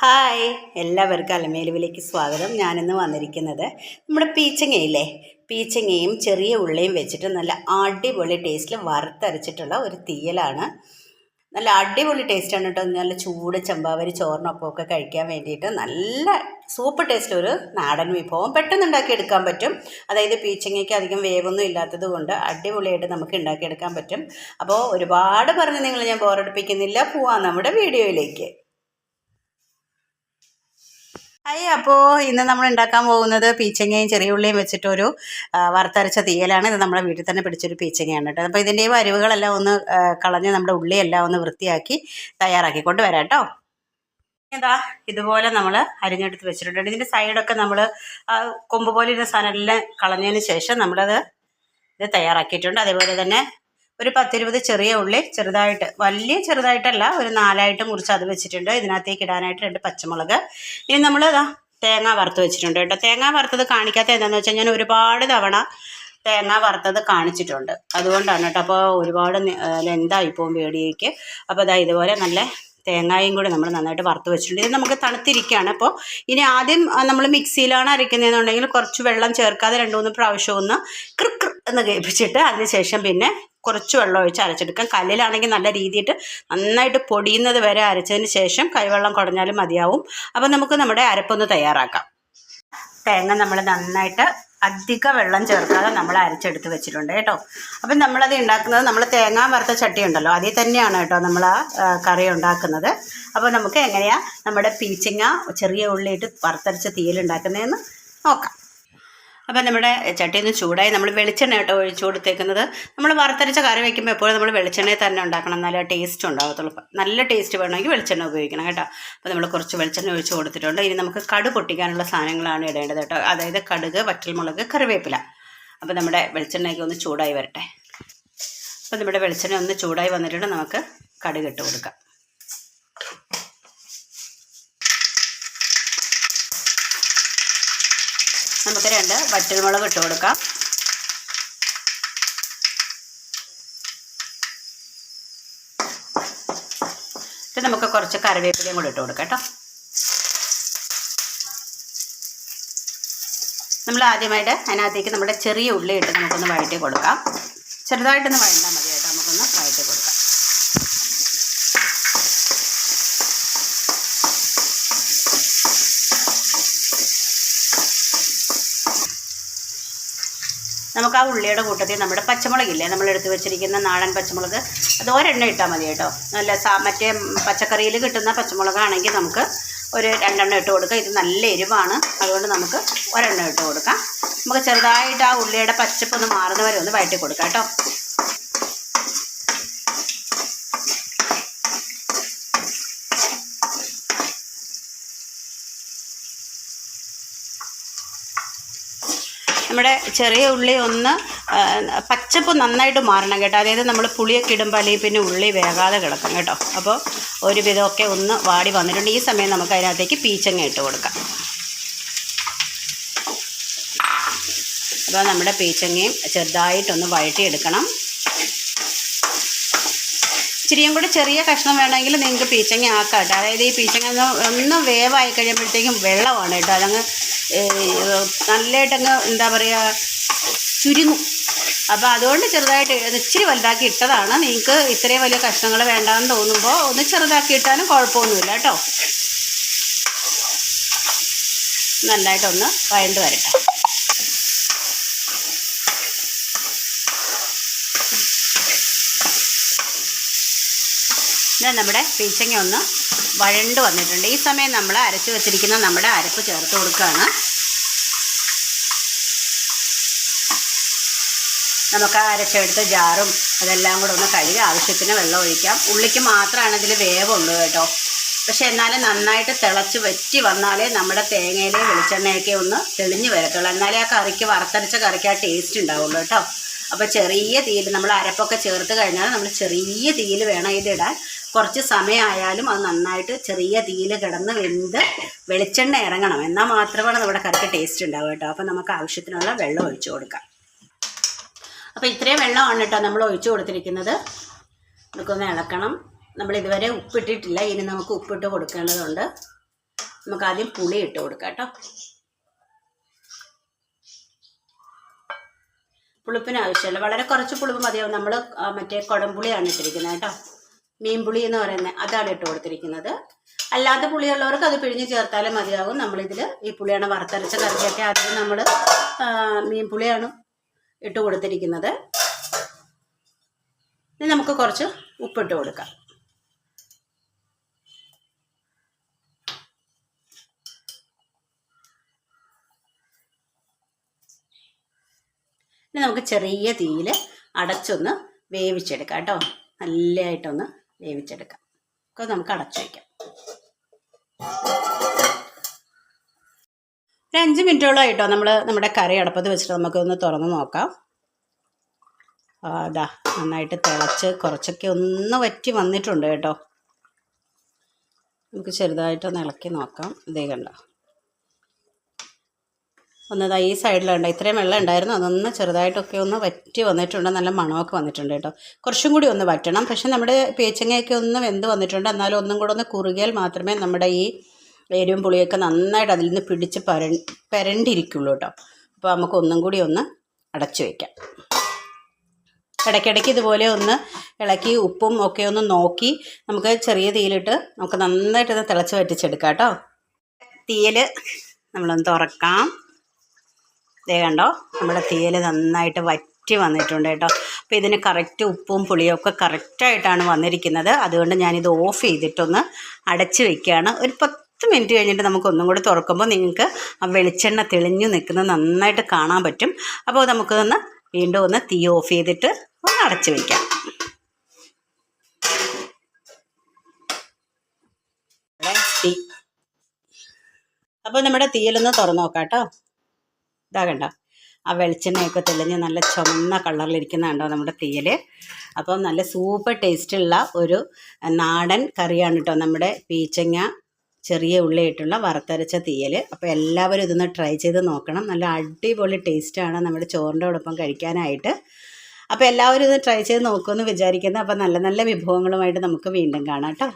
Hi. എല്ലാവർക്കും അലമേലുവിലേക്ക് സ്വാഗതം. ഞാനിന്ന് വന്നിരിക്കുന്നത് നമ്മുടെ പീച്ചങ്ങയില്ലേ? പീച്ചങ്ങയും ചെറിയ ഉള്ളിയും വെച്ചിട്ട് നല്ല അടിപൊളി ടേസ്റ്റിൽ വറുത്തരച്ചിട്ടുള്ള ഒരു തീയലാണ്. നല്ല അടിപൊളി ടേസ്റ്റാണ് കേട്ടോ നല്ല ചൂട് ചമ്പാവരി ചോറിനൊപ്പം ഒക്കെ കഴിക്കാൻ വേണ്ടിയിട്ട് നല്ല സൂപ്പർ ടേസ്റ്റ് ഒരു നാടൻ വിഭവം പെട്ടെന്ന് ഉണ്ടാക്കിയെടുക്കാൻ പറ്റും. അതായത് പീച്ചങ്ങയ്ക്ക് അധികം വേവൊന്നും ഇല്ലാത്തത് കൊണ്ട് അടിപൊളിയായിട്ട് നമുക്ക് ഉണ്ടാക്കിയെടുക്കാൻ പറ്റും. അപ്പോൾ ഒരുപാട് പറഞ്ഞ് നിങ്ങൾ ഞാൻ ബോറടിപ്പിക്കുന്നില്ല. പോവാം നമ്മുടെ വീഡിയോയിലേക്ക്. ഹായ് അപ്പോൾ ഇന്ന് നമ്മൾ ഉണ്ടാക്കാൻ പോകുന്നത് പീച്ചങ്ങയും ചെറിയ ഉള്ളിയും വെച്ചിട്ടൊരു വറുത്തരച്ച തീയലാണ്. ഇത് നമ്മുടെ വീട്ടിൽ തന്നെ പിടിച്ചൊരു പീച്ചങ്ങയാണ് കേട്ടോ. അപ്പോൾ ഇതിന്റെ അരിവുകളെല്ലാം ഒന്ന് കളഞ്ഞ് നമ്മുടെ ഉള്ളിയെല്ലാം ഒന്ന് വൃത്തിയാക്കി തയ്യാറാക്കിക്കൊണ്ട് വരാം കേട്ടോ. എന്താ ഇതുപോലെ നമ്മൾ അരിഞ്ഞെടുത്ത് വെച്ചിട്ടുണ്ട്. ഇതിന്റെ സൈഡൊക്കെ നമ്മൾ കൊമ്പ് പോലെ ഇരുന്ന സാധനം എല്ലാം കളഞ്ഞതിന് ശേഷം നമ്മളത് ഇത് തയ്യാറാക്കിയിട്ടുണ്ട്. അതേപോലെ തന്നെ ഒരു പത്തിരുപത് ചെറിയ ഉള്ളി ചെറുതായിട്ട് വലിയ ചെറുതായിട്ടല്ല ഒരു നാലായിട്ട് മുറിച്ച് അത് വെച്ചിട്ടുണ്ട്. ഇതിനകത്തേക്ക് ഇടാനായിട്ട് രണ്ട് പച്ചമുളക്. ഇനി നമ്മൾ ഇതാ തേങ്ങ വറുത്ത് വെച്ചിട്ടുണ്ട് കേട്ടോ. തേങ്ങ വറുത്തത് കാണിക്കാത്ത എന്താണെന്ന് വെച്ചാൽ ഞാൻ ഒരുപാട് തവണ തേങ്ങ വറുത്തത് കാണിച്ചിട്ടുണ്ട്. അതുകൊണ്ടാണ് കേട്ടോ. അപ്പോൾ ഒരുപാട് ലെന്തായി പോകും വീഡിയോയ്ക്ക് അപ്പോൾ അതാ ഇതുപോലെ നല്ല തേങ്ങായും കൂടി നമ്മൾ നന്നായിട്ട് വറുത്ത് വെച്ചിട്ടുണ്ട്. ഇത് നമുക്ക് തണുത്തിരിക്കുകയാണ്. അപ്പോൾ ഇനി ആദ്യം നമ്മൾ മിക്സിയിലാണ് അരയ്ക്കുന്നതെന്നുണ്ടെങ്കിൽ കുറച്ച് വെള്ളം ചേർക്കാതെ രണ്ട് മൂന്ന് പ്രാവശ്യം ഒന്ന് കൃ കൃ എന്ന് കേൾപ്പിച്ചിട്ട് അതിനുശേഷം പിന്നെ കുറച്ച് വെള്ളം ഒഴിച്ച് അരച്ചെടുക്കാം. കല്ലിലാണെങ്കിൽ നല്ല രീതിയിട്ട് നന്നായിട്ട് പൊടിയുന്നത് വരെ അരച്ചതിന് ശേഷം കൈവെള്ളം കുടഞ്ഞാലും മതിയാവും. അപ്പോൾ നമുക്ക് നമ്മുടെ അരപ്പൊന്ന് തയ്യാറാക്കാം. തേങ്ങ നമ്മൾ നന്നായിട്ട് അധിക വെള്ളം ചേർക്കാതെ നമ്മൾ അരച്ചെടുത്ത് വെച്ചിട്ടുണ്ട് കേട്ടോ. അപ്പം നമ്മളത് ഉണ്ടാക്കുന്നത് നമ്മൾ തേങ്ങാ വറുത്ത ചട്ടി ഉണ്ടല്ലോ അതിൽ തന്നെയാണ് കേട്ടോ നമ്മൾ ആ കറി ഉണ്ടാക്കുന്നത്. അപ്പോൾ നമുക്ക് എങ്ങനെയാണ് നമ്മുടെ പീച്ചിങ്ങ ചെറിയ ഉള്ളിയിട്ട് വറുത്തരച്ച തീയൽ ഉണ്ടാക്കുന്നതെന്ന് നോക്കാം. അപ്പം നമ്മുടെ ചട്ടിയിൽ നിന്ന് ചൂടായി നമ്മൾ വെളിച്ചെണ്ണ കേട്ടോ ഒഴിച്ചു കൊടുത്തേക്കുന്നത്. നമ്മൾ വറുത്തരച്ച കറി വയ്ക്കുമ്പോൾ എപ്പോഴും നമ്മൾ വെളിച്ചെണ്ണയിൽ തന്നെ ഉണ്ടാക്കണം. നല്ല ടേസ്റ്റ് ഉണ്ടാകത്തുള്ളൂ നല്ല ടേസ്റ്റ് വേണമെങ്കിൽ വെളിച്ചെണ്ണ ഉപയോഗിക്കണം കേട്ടോ. അപ്പോൾ നമ്മൾ കുറച്ച് വെളിച്ചെണ്ണ ഒഴിച്ച് കൊടുത്തിട്ടുണ്ട്. ഇനി നമുക്ക് കടു പൊട്ടിക്കാനുള്ള സാധനങ്ങളാണ് ഇടേണ്ടത് കേട്ടോ. അതായത് കടുക് വറ്റൽമുളക് കറിവേപ്പില. അപ്പോൾ നമ്മുടെ വെളിച്ചെണ്ണയ്ക്ക് ഒന്ന് ചൂടായി വരട്ടെ. അപ്പോൾ നമ്മുടെ വെളിച്ചെണ്ണ ഒന്ന് ചൂടായി വന്നിട്ടുണ്ട്. നമുക്ക് കടുക് ഇട്ട് കൊടുക്കാം. നമുക്ക് രണ്ട് വറ്റൽമുളക് ഇട്ട് കൊടുക്കാം. ഇത് നമുക്ക് കുറച്ച് കറിവേപ്പിലയും കൂടി ഇട്ട് കൊടുക്കാം കേട്ടോ. നമ്മൾ ആദ്യമായിട്ട് അതിനകത്തേക്ക് നമ്മുടെ ചെറിയ ഉള്ളി ഇട്ട് നമുക്കൊന്ന് വഴറ്റി കൊടുക്കാം. ചെറുതായിട്ടൊന്ന് വഴണ്ടാൽ മതി കേട്ടോ നമുക്കൊന്ന് വഴറ്റി കൊടുക്കാം നമുക്ക് ആ ഉള്ളിയുടെ കൂട്ടത്തിൽ നമ്മുടെ പച്ചമുളകില്ലേ? നമ്മൾ എടുത്ത് വെച്ചിരിക്കുന്ന നാടൻ പച്ചമുളക് അത് ഒരെണ്ണം ഇട്ടാൽ മതി കേട്ടോ. നല്ല സാ മറ്റേ പച്ചക്കറിയിൽ കിട്ടുന്ന പച്ചമുളകാണെങ്കിൽ നമുക്ക് ഒരു രണ്ടെണ്ണം ഇട്ട് കൊടുക്കാം. ഇത് നല്ല എരിവാണ്. അതുകൊണ്ട് നമുക്ക് ഒരെണ്ണം ഇട്ട് കൊടുക്കാം. നമുക്ക് ചെറുതായിട്ട് ആ ഉള്ളിയുടെ പച്ചപ്പൊന്ന് മാറുന്ന ഒന്ന് വഴറ്റി കൊടുക്കാം കേട്ടോ. നമ്മുടെ ചെറിയ ഉള്ളി ഒന്ന് പച്ചപ്പ് നന്നായിട്ട് മാറണം കേട്ടോ. അതായത് നമ്മൾ പുളിയൊക്കെ ഇടുമ്പോൾ അല്ലെങ്കിൽ പിന്നെ ഉള്ളി വേകാതെ കിടക്കും കേട്ടോ. അപ്പോൾ ഒരു വിധമൊക്കെ ഒന്ന് വാടി വന്നിട്ടുണ്ട്. ഈ സമയം നമുക്ക് അതിനകത്തേക്ക് പീച്ചങ്ങ ഇട്ട് കൊടുക്കാം. അപ്പോൾ നമ്മുടെ പീച്ചങ്ങയും ചെറുതായിട്ടൊന്ന് വഴറ്റിയെടുക്കണം. ഇച്ചിരിയും കൂടി ചെറിയ കഷ്ണം വേണമെങ്കിൽ നിങ്ങൾക്ക് പീച്ചങ്ങ ആക്കാം കേട്ടോ അതായത് ഈ പീച്ചങ്ങ ഒന്ന് വേവായി കഴിയുമ്പോഴത്തേക്കും വെള്ളമാണ് കേട്ടോ. അതങ്ങ് നല്ലതായിട്ടങ്ങ് എന്താ പറയുക ചുരുങ്ങും. അപ്പോൾ അതുകൊണ്ട് ചെറുതായിട്ട് ഇച്ചിരി വലുതാക്കി ഇട്ടതാണ്. നിങ്ങൾക്ക് ഇത്രയും വലിയ കഷ്ണങ്ങൾ വേണ്ടാന്ന് തോന്നുമ്പോൾ ഒന്ന് ചെറുതാക്കി ഇട്ടാലും കുഴപ്പമൊന്നുമില്ല കേട്ടോ. നന്നായിട്ടൊന്ന് വഴണ്ട് വരട്ടെ. ഇത് നമ്മുടെ പീച്ചങ്ങ ഒന്ന് വഴണ്ട് വന്നിട്ടുണ്ട്. ഈ സമയം നമ്മൾ അരച്ച് വെച്ചിരിക്കുന്ന നമ്മുടെ അരപ്പ് ചേർത്ത് കൊടുക്കുകയാണ്. നമുക്ക് ആ അരച്ചെടുത്ത ജാറും അതെല്ലാം കൂടെ ഒന്ന് കഴുകി ആവശ്യത്തിന് വെള്ളം ഒഴിക്കാം. ഉള്ളിക്ക് മാത്രമാണ് ഇതിൽ വേവുള്ളൂ കേട്ടോ. പക്ഷെ എന്നാലും നന്നായിട്ട് തിളച്ച് വറ്റി വന്നാലേ നമ്മുടെ തേങ്ങയിലെ വെളിച്ചെണ്ണയൊക്കെ ഒന്ന് തെളിഞ്ഞ് വരത്തുള്ളൂ. എന്നാലേ ആ കറിക്ക് വറുത്തരച്ച കറിക്ക് ആ ടേസ്റ്റ് ഉണ്ടാവുള്ളൂ കേട്ടോ. അപ്പോൾ ചെറിയ തീയിൽ നമ്മൾ അരപ്പൊക്കെ ചേർത്ത് കഴിഞ്ഞാൽ നമ്മൾ ചെറിയ തീയിൽ വേണം ഇതിടാൻ. കുറച്ച് സമയമായാലും അത് നന്നായിട്ട് ചെറിയ തീയിൽ കിടന്ന് വെന്ത് വെളിച്ചെണ്ണ ഇറങ്ങണം. എന്നാൽ മാത്രമാണ് നമ്മുടെ കറിക്ക് ടേസ്റ്റ് ഉണ്ടാവുക കേട്ടോ. അപ്പോൾ നമുക്ക് ആവശ്യത്തിനുള്ള വെള്ളം ഒഴിച്ചു കൊടുക്കാം. അപ്പോൾ ഇത്രയും വെള്ളമാണ് കേട്ടോ നമ്മൾ ഒഴിച്ചു കൊടുത്തിരിക്കുന്നത്. നമുക്കൊന്ന് ഇളക്കണം. നമ്മൾ ഇതുവരെ ഉപ്പിട്ടിട്ടില്ല. ഇനി നമുക്ക് ഉപ്പിട്ട് കൊടുക്കേണ്ടതുണ്ട്. നമുക്ക് ആദ്യം പുളി ഇട്ട് കൊടുക്കാം കേട്ടോ. പുളിപ്പിന് ആവശ്യമില്ല. വളരെ കുറച്ച് പുളിപ്പ് മതിയാവും. നമ്മൾ മറ്റേ കുടംപുളിയാണ് ഇട്ടിരിക്കുന്നത് കേട്ടോ. മീൻപുളി എന്ന് പറയുന്നത് അതാണ് ഇട്ട് കൊടുത്തിരിക്കുന്നത്. അല്ലാത്ത പുളിയുള്ളവർക്ക് അത് പിഴിഞ്ഞ് ചേർത്താലും മതിയാവും. നമ്മളിതിൽ ഈ പുളിയാണ് വറുത്തരച്ച കറിക്കൊക്കെ ആദ്യം നമ്മൾ മീൻപുളിയാണ് ഇട്ട് കൊടുത്തിരിക്കുന്നത്. ഇനി നമുക്ക് കുറച്ച് ഉപ്പിട്ട് കൊടുക്കാം. ഇനി നമുക്ക് ചെറിയ തീയിൽ അടച്ചൊന്ന് വേവിച്ചെടുക്കാം കേട്ടോ. നല്ലതായിട്ടൊന്ന് വേവിച്ചെടുക്കാം. ഒക്കെ നമുക്ക് അടച്ചു വയ്ക്കാം. ഒരു അഞ്ച് മിനിറ്റോളം ആയിട്ടോ നമ്മൾ നമ്മുടെ കറി അടപ്പത്ത് വെച്ചിട്ട് നമുക്കൊന്ന് തുറന്ന് നോക്കാം. അതാ നന്നായിട്ട് തിളച്ച് കുറച്ചൊക്കെ ഒന്ന് വറ്റി വന്നിട്ടുണ്ട് കേട്ടോ. നമുക്ക് ചെറുതായിട്ടൊന്ന് ഇളക്കി നോക്കാം. ഇതേ കണ്ടോ. ഒന്നതാ ഈ സൈഡിലുണ്ട് ഇത്രയും വെള്ളം ഉണ്ടായിരുന്നു. അതൊന്ന് ചെറുതായിട്ടൊക്കെ ഒന്ന് വറ്റി വന്നിട്ടുണ്ട്. നല്ല മണമൊക്കെ വന്നിട്ടുണ്ട് കേട്ടോ. കുറച്ചും കൂടി ഒന്ന് വറ്റണം. പക്ഷെ നമ്മുടെ പേച്ചങ്ങയൊക്കെ ഒന്ന് വെന്ത് വന്നിട്ടുണ്ട്. എന്നാലും ഒന്നും കൂടെ ഒന്ന് കുറുകിയാൽ മാത്രമേ നമ്മുടെ ഈ എരിവും പുളിയൊക്കെ നന്നായിട്ട് അതിൽ നിന്ന് പിടിച്ച് പര പരണ്ടിരിക്കുള്ളൂ കേട്ടോ. അപ്പോൾ നമുക്ക് ഒന്നും കൂടി ഒന്ന് അടച്ചു വയ്ക്കാം ഇടയ്ക്കിടയ്ക്ക് ഇതുപോലെ ഒന്ന് ഇളക്കി ഉപ്പും ഒക്കെ ഒന്ന് നോക്കി നമുക്ക് ചെറിയ തീയിലിട്ട് നമുക്ക് നന്നായിട്ടൊന്ന് തിളച്ച് വറ്റിച്ചെടുക്കാം കേട്ടോ. തീയിൽ നമ്മളൊന്ന് തുറക്കാം. ദേ കണ്ടോ? നമ്മുടെ തീയൽ നന്നായിട്ട് വറ്റി വന്നിട്ടുണ്ട് കേട്ടോ. അപ്പോൾ ഇതിന് കറക്റ്റ് ഉപ്പും പുളിയും ഒക്കെ കറക്റ്റായിട്ടാണ് വന്നിരിക്കുന്നത്. അതുകൊണ്ട് ഞാനിത് ഓഫ് ചെയ്തിട്ടൊന്ന് അടച്ച് വെക്കുകയാണ്. ഒരു പത്ത് മിനിറ്റ് കഴിഞ്ഞിട്ട് നമുക്ക് ഒന്നും കൂടി തുറക്കുമ്പോൾ നിങ്ങൾക്ക് ആ വെളിച്ചെണ്ണ തെളിഞ്ഞു നിൽക്കുന്നത് നന്നായിട്ട് കാണാൻ പറ്റും. അപ്പോൾ നമുക്കൊന്ന് വീണ്ടും ഒന്ന് തീ ഓഫ് ചെയ്തിട്ട് ഒന്ന് അടച്ച് വയ്ക്കാം തീ അപ്പോൾ നമ്മുടെ തീയിലൊന്ന് തുറന്നു നോക്കാം കേട്ടോ. ഇതാ കണ്ട? ആ വെളിച്ചെണ്ണയൊക്കെ തെളിഞ്ഞ് നല്ല ചുമന്ന കളറിലിരിക്കുന്ന കണ്ടോ നമ്മുടെ തീയൽ അപ്പം നല്ല സൂപ്പർ ടേസ്റ്റുള്ള ഒരു നാടൻ കറിയാണ് കേട്ടോ നമ്മുടെ പീച്ചങ്ങ ചെറിയ ഉള്ളിയിട്ടുള്ള വറുത്തരച്ച തീയൽ അപ്പോൾ എല്ലാവരും ഇതൊന്ന് ട്രൈ ചെയ്ത് നോക്കണം. നല്ല അടിപൊളി ടേസ്റ്റാണ് നമ്മുടെ ചോറിന്റെ ഒപ്പം കഴിക്കാനായിട്ട്. അപ്പോൾ എല്ലാവരും ഇത് ട്രൈ ചെയ്ത് നോക്കുമെന്ന് വിചാരിക്കുന്നു. അപ്പോൾ നല്ല നല്ല വിഭവങ്ങളുമായിട്ട് നമുക്ക് വീണ്ടും കാണാം കേട്ടോ.